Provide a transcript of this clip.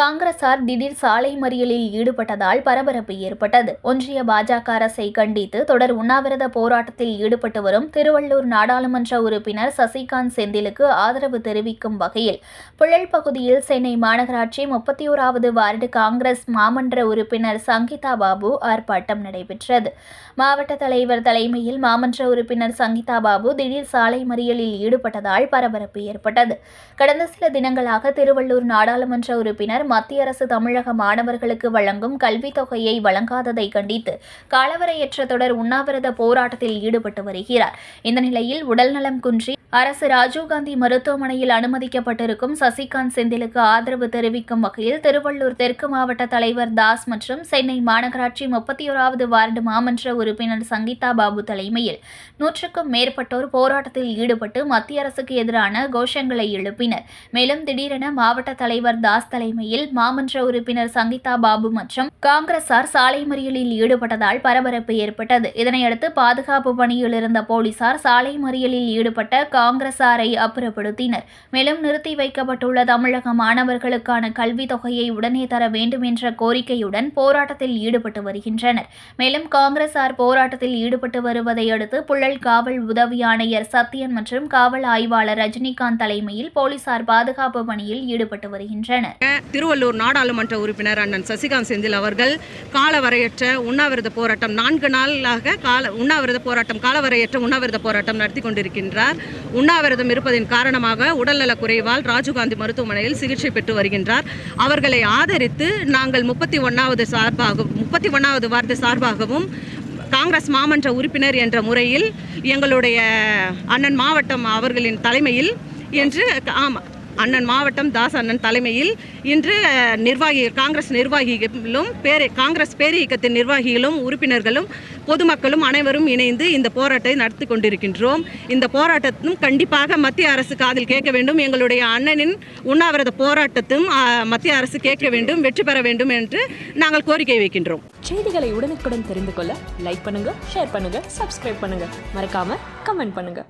காங்கிரசார் திடீர் சாலை மறியலில் ஈடுபட்டதால் பரபரப்பு ஏற்பட்டது. ஒன்றிய பாஜக அரசை கண்டித்து தொடர் உண்ணாவிரத போராட்டத்தில் ஈடுபட்டு வரும் திருவள்ளூர் நாடாளுமன்ற உறுப்பினர் சசிகாந்த் செந்திலுக்கு ஆதரவு தெரிவிக்கும் வகையில் புழல் பகுதியில் சென்னை மாநகராட்சி முப்பத்தி ஓராவது வார்டு காங்கிரஸ் மாமன்ற உறுப்பினர் சங்கீதா பாபு ஆர்ப்பாட்டம் நடைபெற்றது. மாவட்ட தலைவர் தலைமையில் மாமன்ற உறுப்பினர் சங்கீதா பாபு திடீர் சாலை மறியலில் ஈடுபட்டதால் பரபரப்பு ஏற்பட்டது. கடந்த சில தினங்களாக திருவள்ளூர் நாடாளுமன்ற உறுப்பினர் மத்திய அரசு தமிழக மாணவர்களுக்கு வழங்கும் கல்வித் தொகையை வழங்காததை கண்டித்து காலவரையற்ற தொடர் உண்ணாவிரத போராட்டத்தில் ஈடுபட்டு வருகிறார். இந்த நிலையில் உடல்நலம் குன்றி அரசு ராஜீவ்காந்தி மருத்துவமனையில் அனுமதிக்கப்பட்டிருக்கும் சசிகாந்த் செந்திலுக்கு ஆதரவு தெரிவிக்கும் வகையில் திருவள்ளூர் தெற்கு மாவட்ட தலைவர் தாஸ் மற்றும் சென்னை மாநகராட்சி முப்பத்தி ஓராவது வார்டு மாமன்ற உறுப்பினர் சங்கீதா பாபு தலைமையில் நூற்றுக்கும் மேற்பட்டோர் போராட்டத்தில் ஈடுபட்டு மத்திய அரசுக்கு எதிரான கோஷங்களை எழுப்பினர். மேலும் திடீரென மாவட்ட தலைவர் தாஸ் தலைமையில் மாமன்ற உறுப்பினர் சங்கீதா பாபு மற்றும் காங்கிரசார் சாலை மறியலில் ஈடுபட்டதால் பரபரப்பு ஏற்பட்டது. இதனையடுத்து பாதுகாப்பு பணியில் இருந்த போலீசார் சாலை மறியலில் ஈடுபட்ட காங்கிரசாரை அப்புறப்படுத்தினர். மேலும் நிறுத்தி வைக்கப்பட்டுள்ள தமிழக மாணவர்களுக்கான கல்வித் தொகையை உடனே தர வேண்டும் என்ற கோரிக்கையுடன் போராட்டத்தில் ஈடுபட்டு வருகின்றனர். மேலும் காங்கிரசார் போராட்டத்தில் ஈடுபட்டு வருவதை அடுத்து புழல் காவல் உதவி ஆணையர் சத்யன் மற்றும் காவல் ஆய்வாளர் ரஜினிகாந்த் தலைமையில் போலீசார் பாதுகாப்பு பணியில் ஈடுபட்டு வருகின்றனர். திருவள்ளூர் நாடாளுமன்ற உறுப்பினர் அண்ணன் சசிகாந்த் செந்தில் அவர்கள் காலவரையற்ற உண்ணாவிரத போராட்டம் நான்கு நாளாக கால உண்ணாவிரத போராட்டம் காலவரையற்ற உண்ணாவிரத போராட்டம் நடத்தி கொண்டிருக்கின்றார். உண்ணாவிரதம் இருப்பதன் காரணமாக உடல்நலக் குறைவால் ராஜீவ்காந்தி மருத்துவமனையில் சிகிச்சை பெற்று வருகின்றார். அவர்களை ஆதரித்து நாங்கள் முப்பத்தி ஒன்றாவது சார்பாகவும் முப்பத்தி ஒன்றாவது வார்டு சார்பாகவும் காங்கிரஸ் மாமன்ற உறுப்பினர் என்ற முறையில் எங்களுடைய அண்ணன் மாவட்டம் அவர்களின் தலைமையில் என்று ஆமாம் அண்ணன் மாவட்டம் தாஸ் அண்ணன் தலைமையில் இன்று நிர்வாகி காங்கிரஸ் நிர்வாகிகளும் பேர காங்கிரஸ் பேரியக்கத்தின் நிர்வாகிகளும் உறுப்பினர்களும் பொதுமக்களும் அனைவரும் இணைந்து இந்த போராட்டத்தை நடத்தி கொண்டிருக்கின்றோம். இந்த போராட்டத்தும் கண்டிப்பாக மத்திய அரசு காதில் கேட்க வேண்டும். எங்களுடைய அண்ணனின் உண்ணாவிரத போராட்டத்தும் மத்திய அரசு கேட்க வேண்டும் வெற்றி பெற வேண்டும் என்று நாங்கள் கோரிக்கை வைக்கின்றோம். செய்திகளை உடனுக்குடன் தெரிந்து கொள்ள லைக் பண்ணுங்க ஷேர் பண்ணுங்க சப்ஸ்கிரைப் பண்ணுங்க. மறக்காம கமெண்ட் பண்ணுங்க.